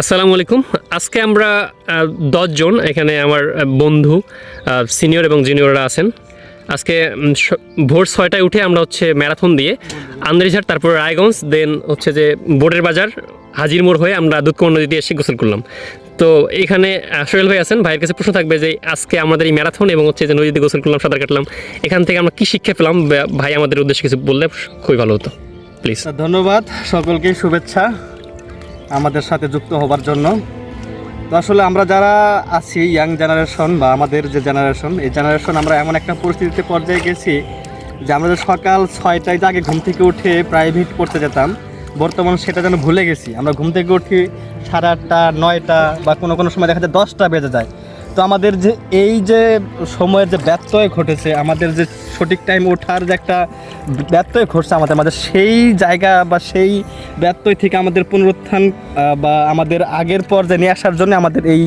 আসসালামু আলাইকুম। আজকে আমরা দশজন এখানে আমার বন্ধু সিনিয়র এবং জুনিয়ররা আছেন। আজকে ভোর ছয়টায় উঠে আমরা হচ্ছে ম্যারাথন দিয়ে আন্দ্রিঝাট, তারপর রায়গঞ্জ দেন হচ্ছে যে বোর্ডের বাজার, হাজির মোড় হয়ে আমরা দুধকুমার নদীতে এসে গোসল করলাম। তো এখানে সোহেল ভাই আছেন। ভাইয়ের কাছে প্রশ্ন থাকবে যে আজকে আমাদের এই ম্যারাথন এবং হচ্ছে যে নদীতে গোসল করলাম, সাঁতার কাটলাম, এখান থেকে আমরা কী শিক্ষা পেলাম? ভাই আমাদের উদ্দেশ্যে কিছু বললে খুবই ভালো হতো। প্লিজ ধন্যবাদ সকলকে, শুভেচ্ছা। আমাদের সাথে যুক্ত হবার জন্য। তো আসলে আমরা যারা আছি ইয়াং জেনারেশন বা আমাদের যে জেনারেশন এই জেনারেশন আমরা এমন একটা পরিস্থিতিতে পর্যায়ে গেছি যে আমরা যে সকাল ছয়টায় আগে ঘুম থেকে উঠে প্রাইভেট পড়তে যেতাম, বর্তমানে সেটা যেন ভুলে গেছি। আমরা ঘুম থেকে উঠি সাড়ে আটটা, নয়টা বা কোনো কোনো সময় দেখা যায় দশটা বেজে যায়। তো আমাদের যে এই যে সময়ের যে ব্যত্যয় ঘটেছে, আমাদের যে সঠিক টাইম ওঠার যে একটা ব্যত্যয় ঘটছে আমাদের আমাদের সেই জায়গা বা সেই ব্যত্যয় থেকে আমাদের পুনরুত্থান বা আমাদের আগের পর্যায়ে নিয়ে আসার জন্য আমাদের এই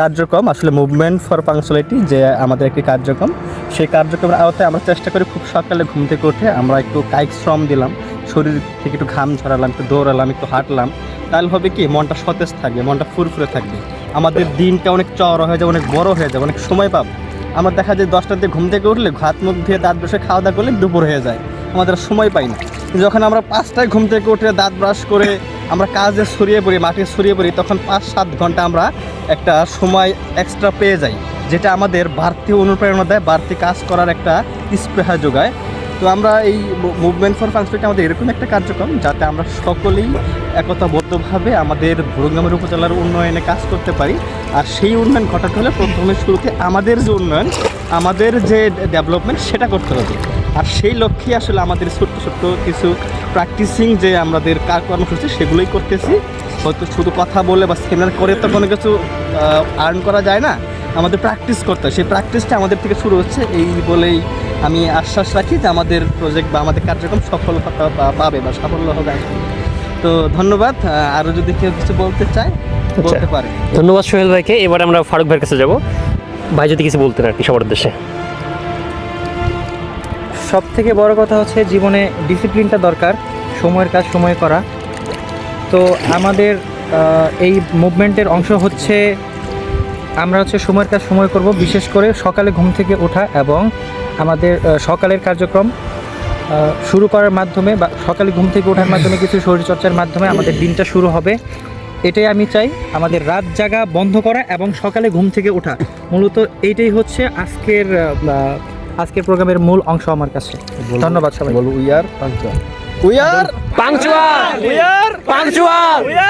কার্যক্রম, আসলে মুভমেন্ট ফর পাংচুয়ালিটি যে আমাদের একটি কার্যক্রম, সেই কার্যক্রমের আওতায় আমরা চেষ্টা করি খুব সকালে ঘুম থেকে উঠে আমরা একটু কায়িক শ্রম দিলাম, শরীর থেকে একটু ঘাম ঝরালাম, একটু দৌড়ালাম, একটু হাঁটলাম, তাহলে হবে কি মনটা সতেজ থাকবে, মনটা ফুরফুরে থাকবে। আমাদের দিনটা অনেক চওড়া হয়ে যাবে, অনেক বড় হয়ে যাবে, অনেক সময় পাবো। আমরা দেখা যায় দশটার দিকে ঘুম থেকে উঠলে হাত মুখ ধুয়ে দাঁত বসে খাওয়া দাওয়া করলে দুপুর হয়ে যায়। আমাদের সময় পাই না। যখন আমরা পাঁচটায় ঘুম থেকে উঠে দাঁত ব্রাশ করে আমরা কাজে ছড়িয়ে পড়ি, মাঠে ছড়িয়ে পড়ি, তখন পাঁচ সাত ঘণ্টা আমরা একটা সময় এক্সট্রা পেয়ে যাই, যেটা আমাদের বাড়তি অনুপ্রেরণা দেয়, বাড়তি কাজ করার একটা স্পৃহা যোগায়। তো আমরা এই মুভমেন্ট ফর ফাংশনটা আমাদের এরকম একটা কার্যক্রম যাতে আমরা সকলেই একতাবদ্ধভাবে আমাদের ভুরুঙ্গামের উপজেলার উন্নয়নে কাজ করতে পারি। আর সেই উন্নয়ন ঘটাতে হলে প্রথমে শুরুতে আমাদের যে উন্নয়ন, আমাদের যে ডেভেলপমেন্ট সেটা করতে হবে। আর সেই লক্ষ্যে আসলে আমাদের ছোট্ট ছোট্ট কিছু প্র্যাকটিসিং যে আমাদের কার কর্মসূচি সেগুলোই করতেছি। হয়তো শুধু কথা বলে বা সেমিনার করে তো কোনো কিছু আর্ন করা যায় না। আমাদের প্র্যাকটিস করতে। হয় সেই প্র্যাকটিসটা আমাদের থেকে শুরু হচ্ছে। এই বলেই আমি আশ্বাস রাখি যে আমাদের প্রজেক্ট বা আমাদের কার্যক্রম সফলতা পাবে বা সাফল্য হবে। তো ধন্যবাদ। আরও যদি কেউ কিছু বলতে চায় বলতে পারে। ধন্যবাদ সোহেল ভাইকে। এবার আমরা ফারুক ভাইয়ের কাছে যাব। ভাই যদি কিছু বলতেন আর কি সবার উদ্দেশ্যে। সব থেকে বড় কথা হচ্ছে জীবনে ডিসিপ্লিনটা দরকার সময়ের কাজ সময় করা। তো আমাদের এই মুভমেন্টের অংশ হচ্ছে আমরা হচ্ছে সময়ের কাজ সময় করব বিশেষ করে সকালে ঘুম থেকে ওঠা এবং আমাদের সকালের কার্যক্রম শুরু করার মাধ্যমে বা সকালে ঘুম থেকে ওঠার মাধ্যমে কিছু শরীরচর্চার মাধ্যমে আমাদের দিনটা শুরু হবে। এটাই আমি চাই আমাদের রাত জাগা বন্ধ করা এবং সকালে ঘুম থেকে ওঠা। মূলত এইটাই হচ্ছে আজকের আজকের প্রোগ্রামের মূল অংশ আমার কাছে। ধন্যবাদ সবাই বলো we are punctual we are punctual we are punctual we are